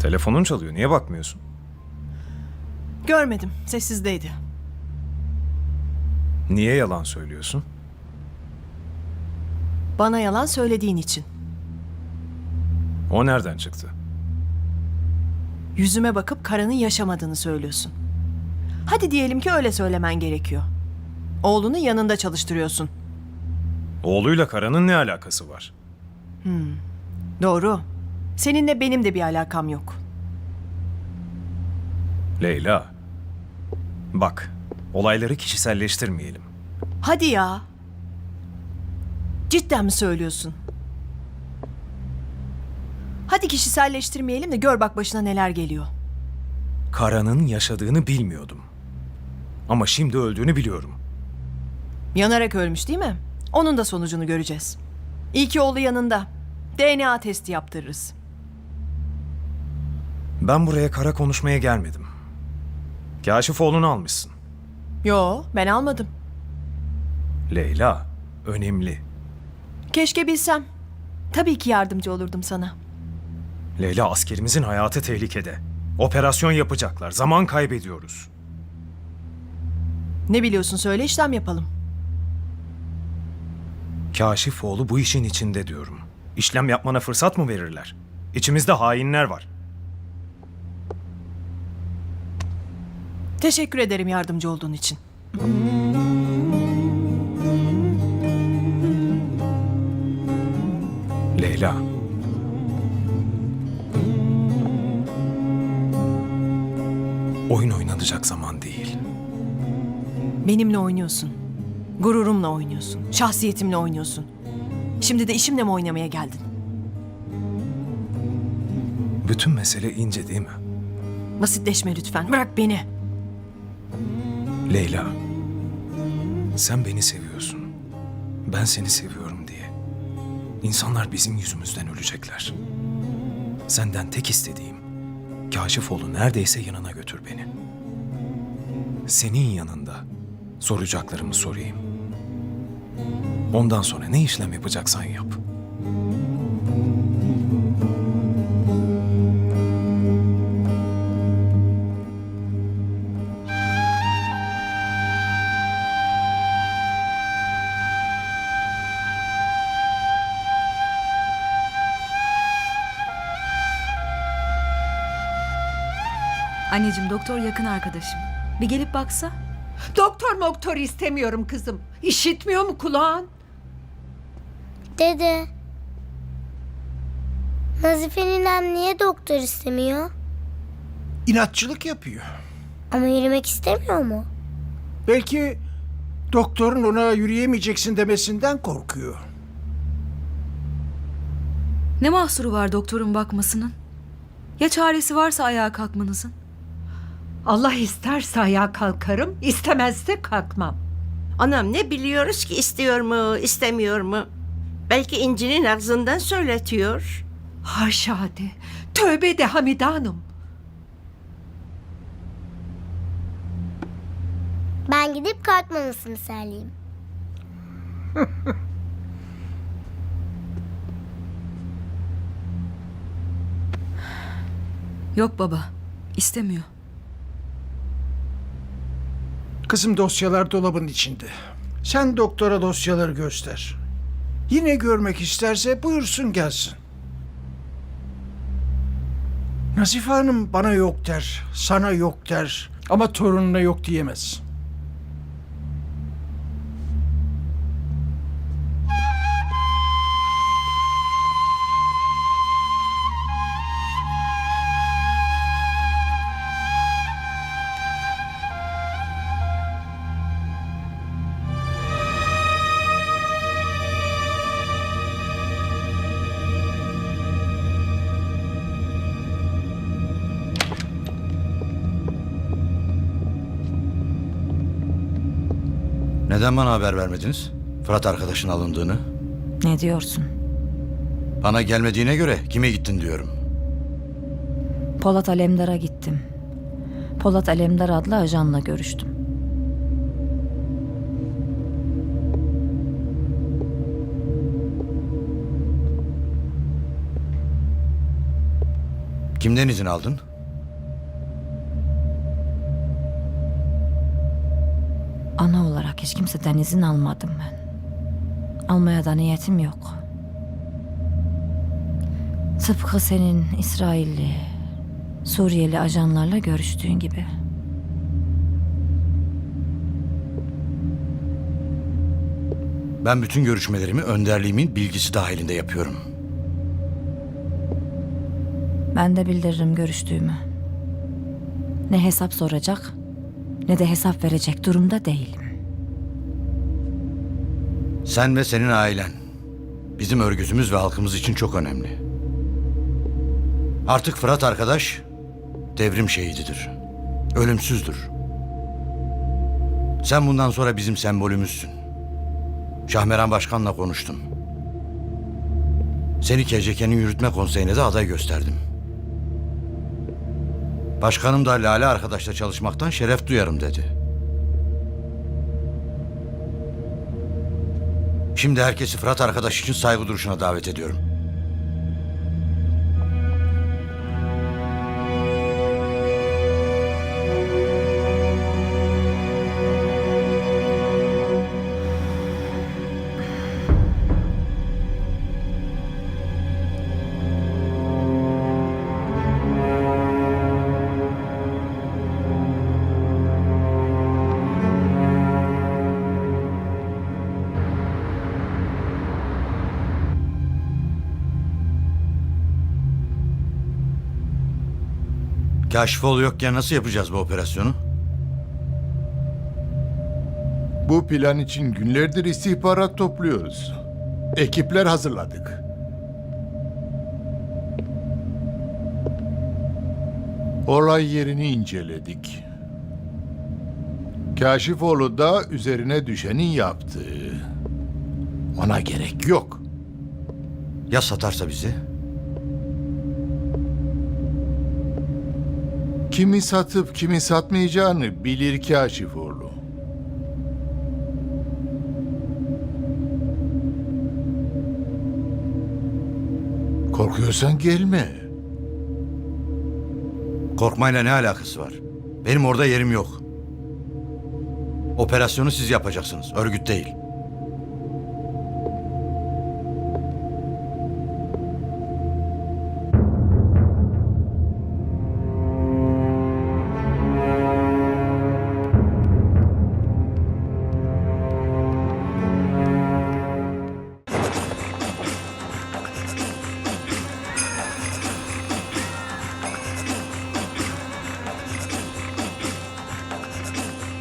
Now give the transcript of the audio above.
Telefonun çalıyor. Niye bakmıyorsun? Görmedim. Sessizdeydi. Niye yalan söylüyorsun? Bana yalan söylediğin için. O nereden çıktı? Yüzüme bakıp Karan'ın yaşamadığını söylüyorsun. Hadi diyelim ki öyle söylemen gerekiyor. Oğlunu yanında çalıştırıyorsun. Oğluyla Kara'nın ne alakası var? Doğru. Seninle benim de bir alakam yok. Leyla. Bak, olayları kişiselleştirmeyelim. Hadi ya. Cidden mi söylüyorsun? Hadi kişiselleştirmeyelim de gör bak başına neler geliyor. Kara'nın yaşadığını bilmiyordum. Ama şimdi öldüğünü biliyorum. Yanarak ölmüş değil mi? Onun da sonucunu göreceğiz. İyi ki oğlu yanında. DNA testi yaptırırız. Ben buraya Kara konuşmaya gelmedim. Kaşifoğlu'nu almışsın. Yo, ben almadım. Leyla, önemli. Keşke bilsem. Tabii ki yardımcı olurdum sana. Leyla askerimizin hayatı tehlikede. Operasyon yapacaklar. Zaman kaybediyoruz. Ne biliyorsun söyle işlem yapalım. Kaşifoğlu bu işin içinde diyorum. İşlem yapmana fırsat mı verirler? İçimizde hainler var. Teşekkür ederim yardımcı olduğun için. Leyla. Oyun oynanacak zaman değil. Benimle oynuyorsun. Gururumla oynuyorsun. Şahsiyetimle oynuyorsun. Şimdi de işimle mi oynamaya geldin? Bütün mesele ince değil mi? Basitleşme lütfen. Bırak beni. Leyla. Sen beni seviyorsun. Ben seni seviyorum diye. İnsanlar bizim yüzümüzden ölecekler. Senden tek istediğim Kaşifoğlu neredeyse yanına götür beni. Senin yanında soracaklarımı sorayım. Ondan sonra ne işlem yapacaksan yap. Anneciğim doktor yakın arkadaşım. Bir gelip baksa? Doktor moktor istemiyorum kızım. İşitmiyor mu kulağın? Dede. Nazife ninem niye doktor istemiyor? İnatçılık yapıyor. Ama yürümek istemiyor mu? Belki doktorun ona yürüyemeyeceksin demesinden korkuyor. Ne mahsuru var doktorun bakmasının? Ya çaresi varsa ayağa kalkmanızın? Allah isterse ayağa kalkarım, istemezse kalkmam. Anam ne biliyoruz ki istiyor mu, istemiyor mu? Belki İnci'nin ağzından söyletiyor. Haşa de, tövbe de Hamide Hanım. Ben gidip kalkmamasını söyleyeyim. Yok baba. istemiyor. Kızım dosyalar dolabın içinde. Sen doktora dosyaları göster. Yine görmek isterse buyursun gelsin. Nazife Hanım bana yok der, sana yok der ama torununa yok diyemez. Neden bana haber vermediniz? Fırat arkadaşın alındığını. Ne diyorsun? Bana gelmediğine göre kime gittin diyorum. Polat Alemdar'a gittim. Polat Alemdar adlı ajanla görüştüm. Kimden izin aldın? Ana olarak hiç kimseden izin almadım ben. Almaya da niyetim yok. Tıpkı senin İsrailli, Suriyeli ajanlarla görüştüğün gibi. Ben bütün görüşmelerimi önderliğimin bilgisi dahilinde yapıyorum. Ben de bildiririm görüştüğümü. Ne hesap soracak ne de hesap verecek durumda değilim. Sen ve senin ailen bizim örgütümüz ve halkımız için çok önemli. Artık Fırat arkadaş devrim şehididir. Ölümsüzdür. Sen bundan sonra bizim sembolümüzsün. Şahmeran Başkan'la konuştum. Seni KCK'nin yürütme konseyine de aday gösterdim. Başkanım da Lale arkadaşla çalışmaktan şeref duyarım dedi. Şimdi herkesi Fırat arkadaş için saygı duruşuna davet ediyorum. Kaşifoğlu yokken nasıl yapacağız bu operasyonu? Bu plan için günlerdir istihbarat topluyoruz. Ekipler hazırladık. Olay yerini inceledik. Kaşifoğlu da üzerine düşenin yaptığı. Ona gerek yok. Ya satarsa bizi? Kimi satıp kimi satmayacağını bilir Kaşifoğlu. Korkuyorsan gelme. Korkmayla ne alakası var? Benim orada yerim yok. Operasyonu siz yapacaksınız, örgüt değil.